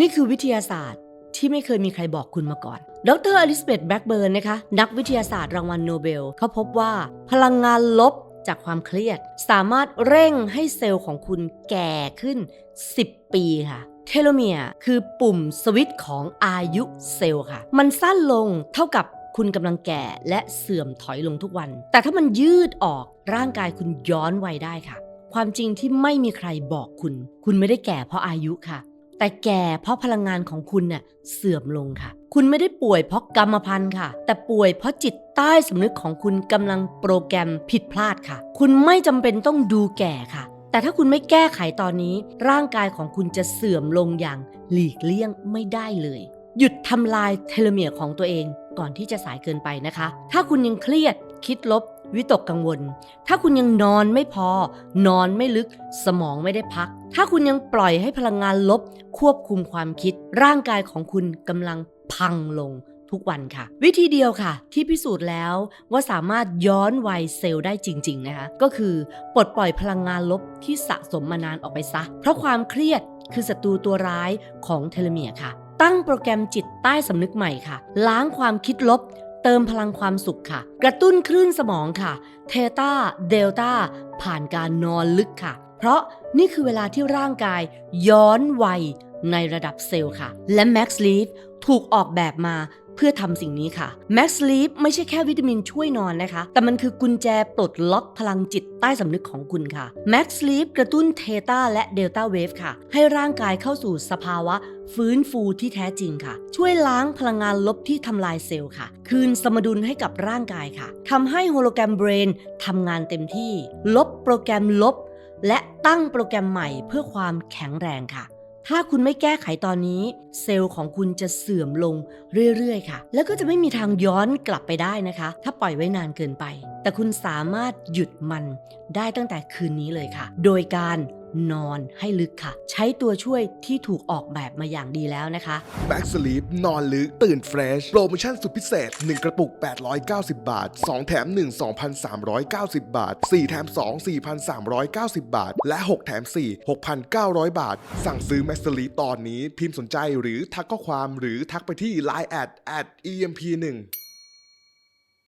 นี่คือวิทยาศาสตร์ที่ไม่เคยมีใครบอกคุณมาก่อน ดรอลิซาเบธแบ็กเบิร์นนะคะ นักวิทยาศาสตร์รางวัลโนเบล เขาพบว่าพลังงานลบจากความเครียด สามารถเร่งให้เซลล์ของคุณแก่ขึ้น 10 ปีค่ะ เทโลเมียร์คือปุ่มสวิตช์ของอายุเซลล์ค่ะ มันสั้นลงเท่ากับคุณกำลังแก่และเสื่อมถอยลงทุกวัน แต่ถ้ามันยืดออกร่างกายคุณย้อนวัยได้ค่ะ ความจริงที่ไม่มีใครบอกคุณ คุณไม่ได้แก่เพราะอายุค่ะ แต่แก่เพราะพลังงานของคุณน่ะเสื่อมลงค่ะ คุณไม่ได้ป่วยเพราะกรรมพันธุ์ค่ะ แต่ป่วยเพราะจิตใต้สำนึกของคุณกำลังโปรแกรมผิดพลาดค่ะ คุณไม่จำเป็นต้องดูแก่ค่ะ แต่ถ้าคุณไม่แก้ไขตอนนี้ ร่างกายของคุณจะเสื่อมลงอย่างหลีกเลี่ยงไม่ได้เลย หยุดทำลายเทโลเมียร์ของตัวเองก่อนที่จะสายเกินไปนะคะ ถ้าคุณยังเครียดคิดลบ วิตกกังวล ถ้าคุณยังนอนไม่พอ นอนไม่ลึก สมองไม่ได้พัก ถ้าคุณยังปล่อยให้พลังงานลบ ควบคุมความคิด ร่างกายของคุณกำลังพังลงทุกวันค่ะ วิธีเดียวค่ะ ที่พิสูจน์แล้วว่าสามารถย้อนวัยเซลล์ได้จริง ๆ นะคะ ก็คือปลดปล่อยพลังงานลบที่สะสมมานานออกไปซะ เพราะความเครียดคือศัตรูตัวร้ายของเทโลเมียค่ะ ตั้งโปรแกรมจิตใต้สำนึกใหม่ค่ะ ล้างความคิดลบ เติมพลังความสุขค่ะ กระตุ้นคลื่นสมองค่ะ เทต้าเดลต้าผ่านการนอนลึกค่ะ เพราะนี่คือเวลาที่ร่างกายย้อนวัยในระดับเซลล์ค่ะ และ Max Sleep ถูกออกแบบมาเพื่อทำสิ่งนี้ค่ะ Max Sleep ไม่ใช่แค่วิตามินช่วยนอนนะคะ แต่มันคือกุญแจปลดล็อกพลังจิตใต้สำนึกของคุณค่ะ Max Sleep กระตุ้นเทต้าและเดลต้าเวฟค่ะ ให้ร่างกายเข้าสู่สภาวะ ฟื้นฟูที่แท้จริงค่ะ ช่วยล้างพลังงานลบที่ทำลายเซลล์ค่ะ คืนสมดุลให้กับร่างกายค่ะทำให้โฮโลแกรมเบรนทำงานเต็มที่ ลบโปรแกรมลบ และตั้งโปรแกรมใหม่เพื่อความแข็งแรงค่ะถ้าคุณไม่แก้ไขตอนนี้ เซลล์ของคุณจะเสื่อมลงเรื่อยๆ ค่ะ แล้วก็จะไม่มีทางย้อนกลับไปได้นะคะ ถ้าปล่อยไว้นานเกินไป แต่คุณสามารถหยุดมันได้ตั้งแต่คืนนี้เลยค่ะ โดยการ นอนให้ลึกค่ะ ใช้ตัวช่วยที่ถูกออกแบบมาอย่างดีแล้วนะคะ Back Sleep นอนลึก ตื่นเฟรช โปรโมชั่นสุดพิเศษ 1 กระปุก 890 บาท 2 แถม 1 2,390 บาท 4 แถม 2 4,390 บาท และ 6 แถม 4 6,900 บาท สั่งซื้อ Max Sleep ตอนนี้พิมพ์สนใจหรือทักข้อความหรือทักไปที่ Line at at emp1